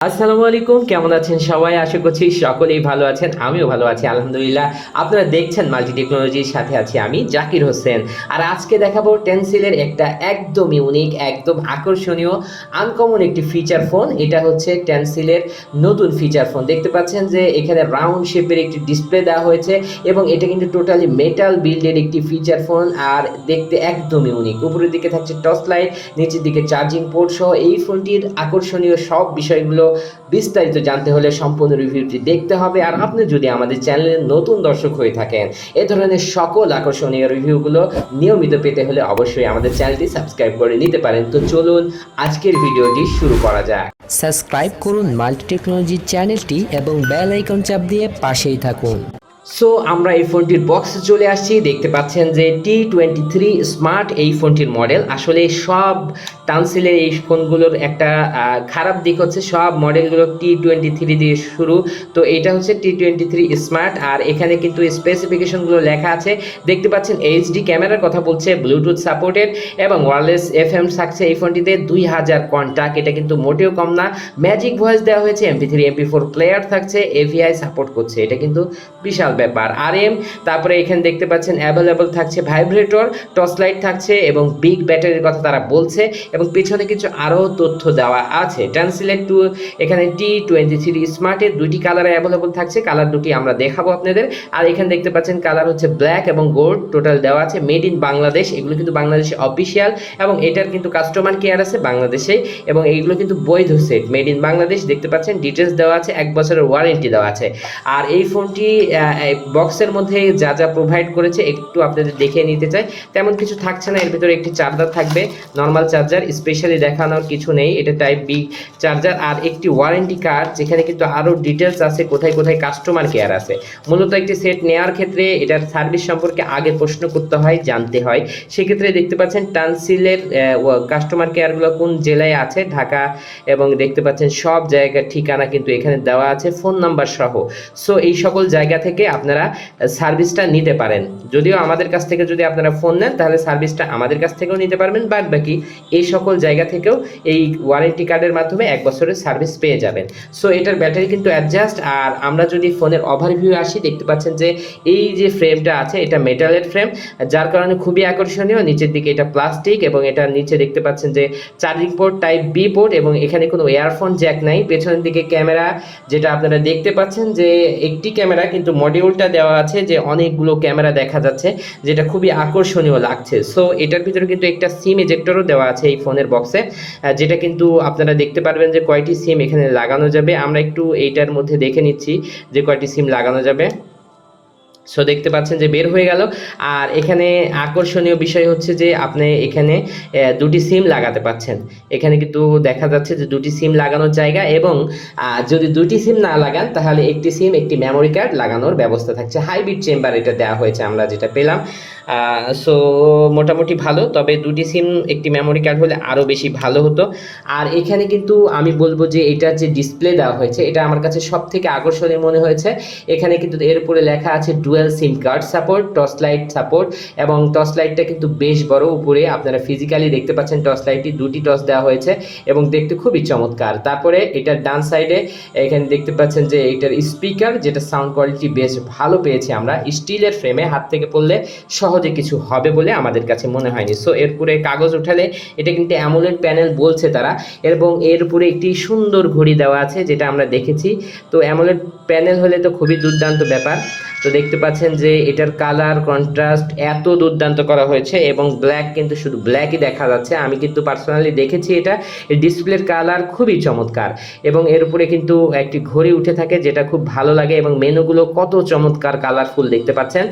আসসালামু আলাইকুম, কেমন আছেন সবাই? আশা করছি সকলেই ভালো আছেন, আমিও ভালো আছি, আলহামদুলিল্লাহ। আপনারা দেখছেন মাল্টি টেকনোলজির সাথে আছি আমি, জাকির হোসেন। আর আজকে দেখাবো টেনসিলের একটা একদম ইউনিক একদম আকর্ষণীয় আনকমন একটি ফিচার ফোন এটা হচ্ছে টেনসিলের নতুন ফিচার ফোন দেখতে পাচ্ছেন যে এখানে রাউন্ড শেপের একটি ডিসপ্লে দেওয়া হয়েছে এবং এটা কিন্তু টোটালি মেটাল বিল্ডের একটি ফিচার ফোন আর দেখতে একদম ইউনিক উপরের দিকে থাকছে টর্চ লাইট নিচের দিকে চার্জিং পোর্ট সহ এই ফোনটির আকর্ষণীয় সব বিষয়গুলো বিস্তারিত জানতে হলে সম্পূর্ণ রিভিউটি দেখতে হবে। আর আপনি যদি আমাদের চ্যানেলের নতুন দর্শক হয়ে থাকেন, এ ধরনের সকল আকর্ষণীয় রিভিউগুলো নিয়মিত পেতে হলে অবশ্যই আমাদের চ্যানেলটি সাবস্ক্রাইব করে নিতে পারেন। তো চলুন আজকের ভিডিওটি শুরু করা যাক। সাবস্ক্রাইব করুন মাল্টি টেকনোলজি চ্যানেলটি এবং বেল আইকন চাপ দিয়ে পাশেই থাকুন। সো আমরা এই ফোনটির বক্সে চলে আসছি। দেখতে পাচ্ছেন যে টি টোয়েন্টি থ্রি স্মার্ট এই ফোনটির মডেল আসলে সব টানসিলের এই ফোনগুলোর একটা খারাপ দিক হচ্ছে সব মডেলগুলো টি টোয়েন্টি থ্রি দিয়ে শুরু। তো এটা হচ্ছে টি টোয়েন্টি থ্রি স্মার্ট আর এখানে কিন্তু স্পেসিফিকেশনগুলো লেখা আছে। দেখতে পাচ্ছেন এইচডি ক্যামেরার কথা বলছে ব্লুটুথ সাপোর্টেড এবং ওয়ারলেস এফ এম থাকছে এই ফোনটিতে। দুই হাজার কন্টাক্ট এটা কিন্তু মোটেও কম না। ম্যাজিক ভয়েস দেওয়া হয়েছে MP three MP four player থাকছে এভিআই সাপোর্ট করছে। এটা কিন্তু বিশাল ব্যাপার। আর এম তারপরে এখানে দেখতে পাচ্ছেন অ্যাভেলেবল থাকছে ভাইব্রেটর টর্চ লাইট থাকছে এবং বিগ ব্যাটারির কথা তারা বলছে এবং পিছনে কিছু আরও তথ্য দেওয়া আছে। ট্রান্সলেট টু এখানে টি টোয়েন্টি থ্রি স্মার্টের দুইটি কালারে অ্যাভেলেবল থাকছে। কালার দুটি আমরা দেখাবো আপনাদের। আর এখানে দেখতে পাচ্ছেন কালার হচ্ছে ব্ল্যাক এবং গোল্ড টোটাল দেওয়া আছে। মেড ইন বাংলাদেশ এগুলো কিন্তু বাংলাদেশে অফিসিয়াল এবং এটার কিন্তু কাস্টমার কেয়ার আছে বাংলাদেশে এবং এইগুলো কিন্তু বৈধ সেট মেড ইন বাংলাদেশ দেখতে পাচ্ছেন ডিটেলস দেওয়া আছে, এক বছরের ওয়ারেন্টি দেওয়া আছে। আর এই ফোনটি বক্সের মধ্যে যা যা প্রোভাইড করেছে একটু আপনাদের দেখে নিতে চাই। তেমন কিছু থাকছে না, এর ভিতরে একটি চার্জার থাকবে নর্মাল চার্জার স্পেশালি দেখানোর কিছু নেই, এটা টাইপ বি চার্জার আর একটি ওয়ারেন্টি কার্ড যেখানে কিন্তু আরও ডিটেলস আছে, কোথায় কোথায় কাস্টমার কেয়ার আছে। মূলত একটি সেট নেওয়ার ক্ষেত্রে এটার সার্ভিস সম্পর্কে আগে প্রশ্ন করতে হয়, জানতে হয়। সেক্ষেত্রে দেখতে পাচ্ছেন টানসিলের কাস্টমার কেয়ারগুলো কোন জেলায় আছে? ঢাকা, এবং দেখতে পাচ্ছেন সব জায়গার ঠিকানা কিন্তু এখানে দেওয়া আছে ফোন নাম্বার সহ। সো এই সকল জায়গা থেকে আপনারা সার্ভিসটা নিতে পারেন। যদিও আমাদের কাছ থেকে যদি আপনারা ফোন নেন, তাহলে সার্ভিসটা আমাদের কাছ থেকেও নিতে পারবেন বাদ বাকি এই সকল জায়গা থেকেও এই ওয়ারেন্টি কার্ডের মাধ্যমে এক বছরের সার্ভিস পেয়ে যাবেন। সো এটার ব্যাটারি কিন্তু অ্যাডজাস্ট আর আমরা যদি ফোনের ওভারভিউ আসি, দেখতে পাচ্ছেন যে এই যে ফ্রেমটা আছে, এটা মেটালের ফ্রেম যার কারণে খুবই আকর্ষণীয়। নিচের দিকে এটা প্লাস্টিক এবং এটা নিচে দেখতে পাচ্ছেন যে charging port type B port এবং এখানে কোনো এয়ারফোন জ্যাক নাই। পেছনের দিকে ক্যামেরা যেটা আপনারা দেখতে পাচ্ছেন যে একটি ক্যামেরা কিন্তু মডিউলটা দেওয়া আছে যে অনেকগুলো ক্যামেরা দেখা যাচ্ছে, যেটা খুবই আকর্ষণীয় লাগছে। সো এটার ভিতরে কিন্তু একটা সিম এজেক্টরও দেওয়া আছে এই ফোনের বক্সে যেটা কিন্তু আপনারা দেখতে পারবেন যে কয়টি সিম এখানে লাগানো যাবে। আমরা একটু এইটার মধ্যে দেখে নিচ্ছি যে কয়টি সিম লাগানো যাবে। সো দেখতে পাচ্ছেন যে বের হয়ে গেল। আর এখানে আকর্ষণীয় বিষয় হচ্ছে যে আপনি এখানে দুটি সিম লাগাতে পাচ্ছেন। এখানে কিন্তু দেখা যাচ্ছে যে দুটি সিম লাগানোর জায়গা এবং যদি দুটি সিম না লাগান, তাহলে একটি সিম একটি মেমোরি কার্ড লাগানোর ব্যবস্থা থাকছে। হাইব্রিড চেম্বার এটা দেওয়া হয়েছে আমরা যেটা পেলাম। সো মোটামুটি ভালো। তবে দুটি সিম একটি মেমোরি কার্ড হলে আরও বেশি ভালো হতো। আর এখানে কিন্তু আমি বলব যে এটার যে ডিসপ্লে দেওয়া হয়েছে, এটা আমার কাছে সব থেকে আকর্ষণীয় মনে হয়েছে। এখানে কিন্তু এর উপরে লেখা আছে dual SIM card support torch light support এবং টর্চ লাইটটা কিন্তু বেশ বড় উপরে আপনারা ফিজিক্যালি দেখতে পাচ্ছেন টর্চ লাইটটি দুটি টর্চ দেওয়া হয়েছে এবং দেখতে খুবই চমৎকার। তারপরে এটার ডান সাইডে এখানে দেখতে পাচ্ছেন যে এটার স্পিকার যেটা সাউন্ড কোয়ালিটি বেশ ভালো পেয়েছি আমরা, স্টিলের ফ্রেমে হাত থেকে পড়লে সহজে কিছু হবে বলে আমাদের কাছে মনে হয়নি। সো এরপরে কাগজ উঠালে এটা কিন্তু অ্যামোলেড প্যানেল বলছে তারা, এবং এর উপরে একটি সুন্দর ঘড়ি দেওয়া আছে যেটা আমরা দেখেছি। তো অ্যামোলেড প্যানেল হলে তো খুবই দুর্দান্ত ব্যাপার। তো দেখতে পাচ্ছেন যে এটার কালার কন্ট্রাস্ট এত দুর্দান্ত করা হয়েছে এবং ব্ল্যাক কিন্তু শুধু ব্ল্যাকই দেখা যাচ্ছে। আমি কিন্তু পার্সোনালি দেখেছি এটা। ডিসপ্লের কালার খুবই চমৎকার এবং এর উপরে কিন্তু একটি ঘড়ি উঠে থাকে যেটা খুব ভালো লাগে এবং মেনুগুলো কত চমৎকার কালারফুল দেখতে পাচ্ছেন।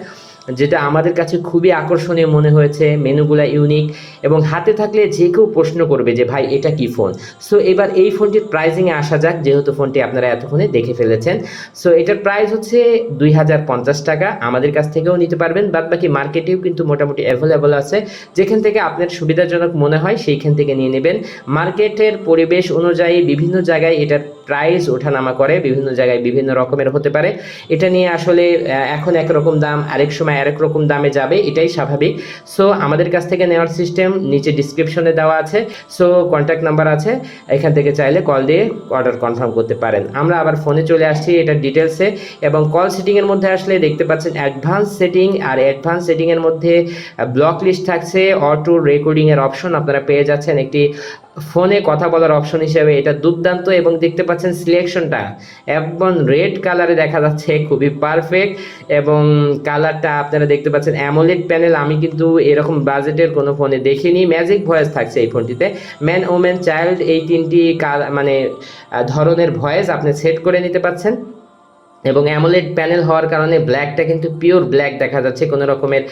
যেটা আমাদের কাছে খুবই আকর্ষণীয় মনে হয়েছে, মেনুগুলা ইউনিক এবং হাতে থাকলে যে কেউ প্রশ্ন করবে যে, ভাই, এটা কি ফোন সো এবার এই ফোনটির প্রাইসিংয়ে আসা যাক, যেহেতু ফোনটি আপনারা এতক্ষণে দেখে ফেলেছেন। সো এটার প্রাইস হচ্ছে দুই হাজার পঞ্চাশ টাকা। আমাদের কাছ থেকেও নিতে পারবেন, বাদ বাকি মার্কেটেও কিন্তু মোটামুটি অ্যাভেলেবল আছে। যেখান থেকে আপনার সুবিধাজনক মনে হয়, সেইখান থেকে নিয়ে নেবেন। মার্কেটের পরিবেশ অনুযায়ী বিভিন্ন জায়গায় এটার প্রাইস ওঠানামা করে বিভিন্ন জায়গায় বিভিন্ন রকমের হতে পারে। এটা নিয়ে আসলে এখন একরকম দাম, আরেক সময় আরেক রকম দামে যাবে, এটাই স্বাভাবিক। সো আমাদের কাছ থেকে নেওয়ার সিস্টেম নিচে ডিসক্রিপশনে দেওয়া আছে। সো কন্ট্যাক্ট নাম্বার আছে। এখান থেকে চাইলে কল দিয়ে অর্ডার কনফার্ম করতে পারেন। আমরা আবার ফোনে চলে আসছি এটা ডিটেলসে এবং কল সেটিংয়ের মধ্যে আসলে দেখতে পাচ্ছেন অ্যাডভান্স সেটিং আর অ্যাডভান্স সেটিংয়ের মধ্যে ব্লক লিস্ট থাকছে। অটো রেকর্ডিংয়ের অপশন আপনারা পেয়ে যাচ্ছেন। একটি ফোনে কথা বলার অপশন হিসেবে এটা দুর্দান্ত এবং দেখতে পাচ্ছেন সিলেকশনটা একদম রেড কালারে দেখা যাচ্ছে খুবই পারফেক্ট এবং কালারটা আপনারা দেখতে পাচ্ছেন অ্যামোলেড প্যানেল আমি কিন্তু এরকম বাজেটের কোনো ফোনে দেখিনি। ম্যাজিক ভয়েস থাকছে এই ফোনটিতে ম্যান ওমেন চাইল্ড এই তিনটি মানে ধরনের ভয়েস আপনি সেট করে নিতে পাচ্ছেন। এবং অ্যামোলেড প্যানেল হওয়ার কারণে ব্ল্যাকটা কিন্তু পিওর ব্ল্যাক দেখা যাচ্ছে, কোনো রকমের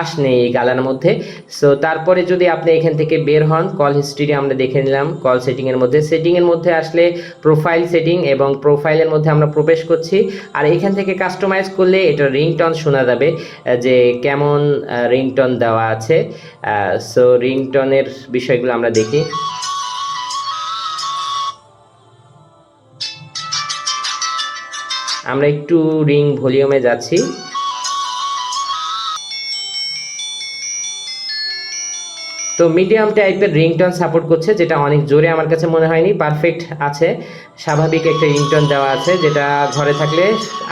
আশ নেই এই গালার মধ্যে। সো তারপরে যদি আপনি এখান থেকে বের হন কল হিস্ট্রি আমরা দেখে নিলাম কল সেটিংয়ের মধ্যে। সেটিংয়ের মধ্যে আসলে প্রোফাইল সেটিং এবং প্রোফাইলের মধ্যে আমরা প্রবেশ করছি। আর এখান থেকে কাস্টমাইজ করলে এটা রিংটন শোনা যাবে যে কেমন রিংটন দেওয়া আছে। সো রিংটনের বিষয়গুলো আমরা দেখি। আমরা একটু রিং ভলিউমে যাচ্ছি। তো মিডিয়াম টাইপের রিংটন সাপোর্ট করছে, যেটা অনেক জোরে আমার কাছে মনে হয়নি, পারফেক্ট আছে। স্বাভাবিক একটা রিংটন দেওয়া আছে, যেটা ঘরে থাকলে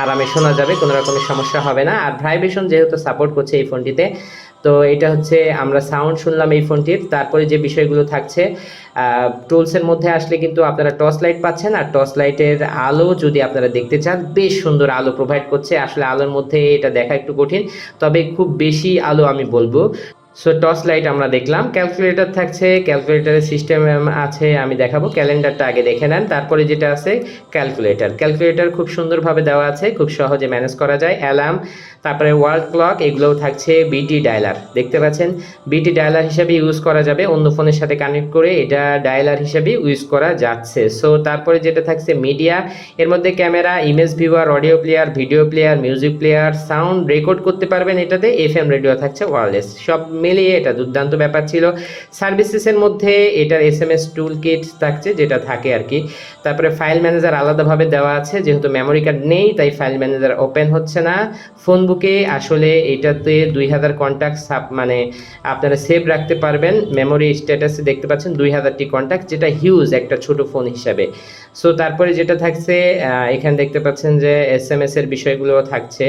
আরামে শোনা যাবে, কোনো রকমের সমস্যা হবে না। আর ভাইব্রেশন যেহেতু সাপোর্ট করছে এই ফোনটিতে তো এটা হচ্ছে আমরা সাউন্ড শুনলাম এই ফোনটির তারপরে যে বিষয়গুলো থাকছে টুলসের মধ্যে আসলে কিন্তু আপনারা টর্চ লাইট পাচ্ছেন আর টর্চ লাইটের আলো যদি আপনারা দেখতে চান, বেশ সুন্দর আলো প্রোভাইড করছে। আসলে আলোর মধ্যে এটা দেখা একটু কঠিন, তবে খুব বেশি আলো আমি বলব। সো টর্চ লাইট আমরা দেখলাম। ক্যালকুলেটর থাকছে ক্যালকুলেটরের সিস্টেম আছে, আমি দেখাবো। ক্যালেন্ডারটা আগে দেখে নেন। তারপরে যেটা আছে ক্যালকুলেটর ক্যালকুলেটর খুব সুন্দরভাবে দেওয়া আছে, খুব সহজে ম্যানেজ করা যায়। অ্যালার্ম তারপরে ওয়ার্ল্ড ক্লক এগুলোও থাকছে বিটি ডায়লার দেখতে পাচ্ছেন? বিটি ডায়লার হিসেবে ইউজ করা যাবে। অন্য ফোনের সাথে কানেক্ট করে এটা ডায়লার হিসেবে ইউজ করা যাচ্ছে। সো তারপরে যেটা থাকছে মিডিয়া এর মধ্যে camera image viewer audio player video player music player sound record করতে পারবেন এটাতে। এফ রেডিও থাকছে ওয়ারলেস সব মিলিয়ে এটা দুর্দান্ত ব্যাপার ছিল। সার্ভিসেসের মধ্যে এটার S M S tool kit থাকছে যেটা থাকে আর কি। তারপরে ফাইল ম্যানেজার আলাদাভাবে দেওয়া আছে, যেহেতু মেমোরি কার্ড নেই, তাই ফাইল ম্যানেজার ওপেন হচ্ছে না। ফোন বুকে আসলে এটাতে দুই হাজার কন্ট্যাক্ট মানে আপনারা সেভ রাখতে পারবেন। মেমোরি স্ট্যাটাসে দেখতে পাচ্ছেন দুই হাজারটি কন্ট্যাক্ট যেটা হিউজ একটা ছোট ফোন হিসাবে। সো তারপরে যেটা থাকছে এখানে দেখতে পাচ্ছেন যে এস এম এস এর বিষয়গুলো থাকছে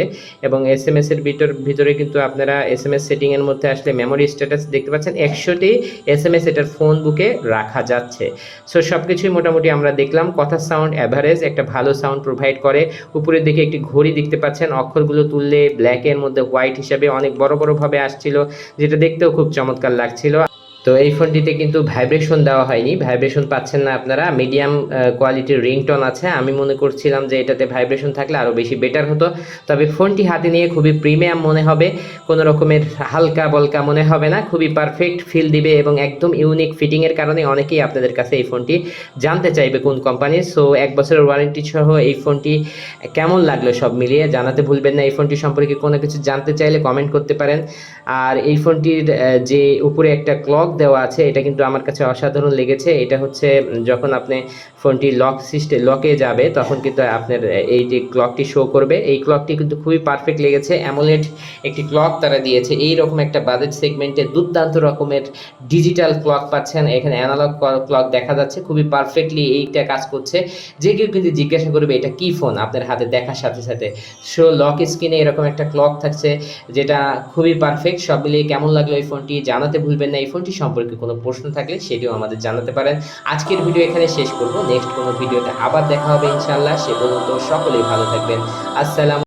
এবং এস এম এস এর ভিতর, ভিতরে কিন্তু আপনারা এস এম এস সেটিং এর মধ্যে আসলে মেমোরি স্ট্যাটাস দেখতে পাচ্ছেন। একশোটি এস এম এস এটার ফোন বুকে রাখা যাচ্ছে। সো সব কিছুই মোটামুটি আমরা দেখলাম। কথা সাউন্ড অ্যাভারেজ একটা ভালো সাউন্ড প্রোভাইড করে। উপরের দিকে একটি ঘড়ি দেখতে পাচ্ছেন। অক্ষরগুলো তুললে ব্ল্যাকের মধ্যে হোয়াইট হিসাবে অনেক বড় বড় ভাবে আসছিল, যেটা দেখতেও খুব চমৎকার লাগছিল। তো এই ফোনটিতে কিন্তু ভাইব্রেশন দেওয়া হয়নি। ভাইব্রেশন পাচ্ছেন না আপনারা। মিডিয়াম কোয়ালিটির রিংটন আছে। আমি মনে করছিলাম যে এটাতে ভাইব্রেশন থাকলে আরও বেশি বেটার হতো। তবে ফোনটি হাতে নিয়ে খুবই প্রিমিয়াম মনে হবে। কোনো রকমের হালকা বলকা মনে হবে না। খুবই পারফেক্ট ফিল দিবে এবং একদম ইউনিক ফিটিংয়ের কারণে অনেকেই আপনাদের কাছে এই ফোনটি জানতে চাইবে কোন কোম্পানির সো এক বছরের ওয়ারেন্টি সহ এই ফোনটি কেমন লাগল সব মিলিয়ে জানাতে ভুলবেন না। এই ফোনটি সম্পর্কে কোনো কিছু জানতে চাইলে কমেন্ট করতে পারেন। আর এই ফোনটির যে উপরে একটা ক্লক দেওয়া আছে, এটা কিন্তু আমার কাছে অসাধারণ লেগেছে। এটা হচ্ছে যখন আপনি ফোনটি লক সিস্টেম লকে যাবে, তখন কিন্তু আপনার এই যে ক্লকটি শো করবে। এই ক্লকটি কিন্তু খুবই পারফেক্ট লেগেছে। অ্যামোলেড একটি ক্লক তারা দিয়েছে। এই রকম একটা বাজেট সেগমেন্টে দুর্দান্ত রকমের ডিজিটাল ক্লক পাচ্ছেন। এখানে অ্যানালগ ক্লক দেখা যাচ্ছে, খুবই পারফেক্টলি এইটা কাজ করছে। যে কেউ কিন্তু জিজ্ঞাসা করবে, এটা কি ফোন আপনার হাতে দেখার সাথে সাথে। সো লক স্ক্রিনে এরকম একটা ক্লক থাকছে, যেটা খুবই পারফেক্ট সব মিলিয়ে কেমন লাগল এই ফোনটি জানাতে ভুলবেন না। এই ফোনটি সম্পর্কে কোনো প্রশ্ন থাকলে সেটিও আমাদের জানাতে পারেন। আজকের ভিডিও এখানে শেষ করব। নেক্সট কোনো ভিডিওতে আবার দেখা হবে ইনশাল্লাহ সে পর্যন্ত সকলেই ভালো থাকবেন। আসসালাম